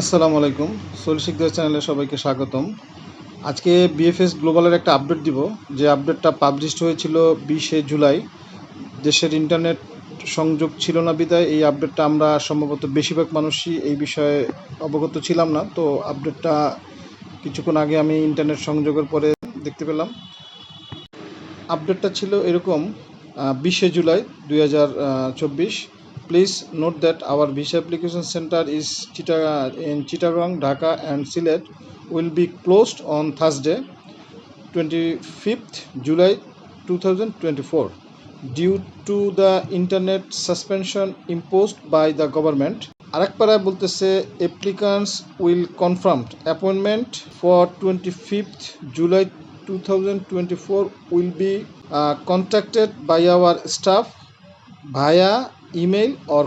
আসসালামু আলাইকুম। সোল শিকদার চ্যানেলে সবাইকে স্বাগতম। আজকে বিএফএস গ্লোবালের একটা আপডেট দিব। যে আপডেটটা পাবলিশড হয়েছিল বিশে জুলাই। দেশের ইন্টারনেট সংযোগ ছিল না বিদায়। এই আপডেটটা আমরা সম্ভবত বেশিরভাগ মানুষই এই বিষয়ে অবগত ছিলাম না। তো আপডেটটা কিছুক্ষণ আগে আমি ইন্টারনেট সংযোগের পরে দেখতে পেলাম। আপডেটটা ছিল এরকম বিশে জুলাই দু হাজার চব্বিশ। Please note that our visa application center is চিটা in Chittagong Dhaka and Sylhet will be closed on Thursday, 25th July 2024, due to the internet suspension imposed by the government. পাড়ায় বলতেছে applicants will confirmed appointment for twenty fifth July two thousand twenty four will be contacted by our email or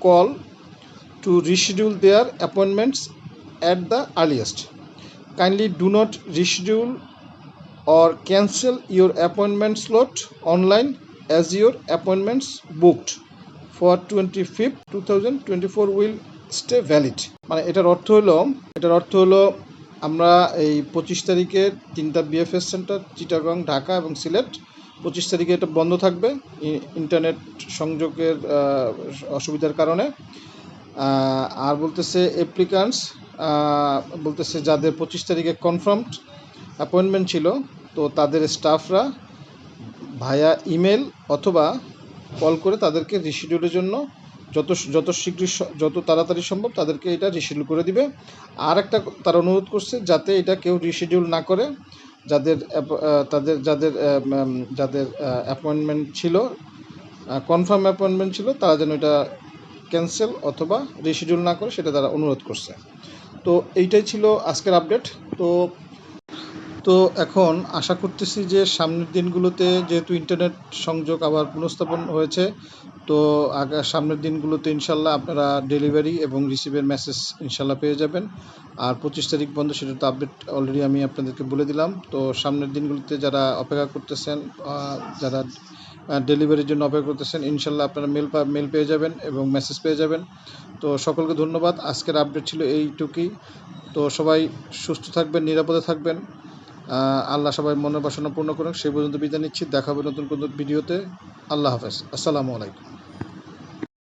call to reschedule their appointments at the earliest. Kindly do not reschedule or cancel your appointment slot online as your appointments booked for 25th 2024 will stay valid মানে এটার অর্থ হলো এটার অর্থ হলো আমরা এই পঁচিশ তারিখে তিনটা বিএফএস সেন্টার চিটাগং ঢাকা এবং সিলেট পঁচিশ তারিখে এটা বন্ধ থাকবে ইন্টারনেট সংযোগের অসুবিধার কারণে। আর বলতেছে অ্যাপ্লিকান্টস বলতেছে যাদের পঁচিশ তারিখে কনফার্মড অ্যাপয়েন্টমেন্ট ছিল, তো তাদের স্টাফরা ভায়া ইমেল অথবা কল করে তাদেরকে রিশিডিউলের জন্য যত যত শীঘ্র যত তাড়াতাড়ি সম্ভব তাদেরকে এটা রিশিডিউল করে দিবে। আর একটা তারা অনুরোধ করছে যাতে এটা কেউ রিশিডিউল না করে, যাদের তাদের, যাদের যাদের অ্যাপয়েন্টমেন্ট ছিল কনফার্ম অ্যাপয়েন্টমেন্ট ছিল, তারা যেন এটা ক্যান্সেল অথবা রিশিডিউল না করে সেটা তারা অনুরোধ করছে। তো এইটাই ছিল আজকের আপডেট তো তো এখন আশা করতেছি যে সামনের দিনগুলোতে যেহেতু ইন্টারনেট সংযোগ আবার পুনঃস্থাপন হয়েছে তো আগা সামনের দিনগুলোতে ইনশাল্লাহ আপনারা ডেলিভারি এবং রিসিভের মেসেজ ইনশাল্লাহ পেয়ে যাবেন। আর পঁচিশ তারিখ বন্ধ, সেটা তো আপডেট অলরেডি আমি আপনাদেরকে বলে দিলাম। তো সামনের দিনগুলোতে যারা অপেক্ষা করতেছেন যারা ডেলিভারির জন্য অপেক্ষা করতেছেন, ইনশাল্লাহ আপনারা মেল পা মেল পেয়ে যাবেন এবং মেসেজ পেয়ে যাবেন। তো সকলকে ধন্যবাদ। আজকের আপডেট ছিল এইটুকুই। তো সবাই সুস্থ থাকবেন, নিরাপদে থাকবেন। আল্লাহ সবাই মনের বাসনা পূর্ণ করুন সেই পর্যন্ত বিদায় নিচ্ছি। দেখা হবে নতুন কোনো ভিডিওতে। আল্লাহ হাফেজ। আসসালামু আলাইকুম।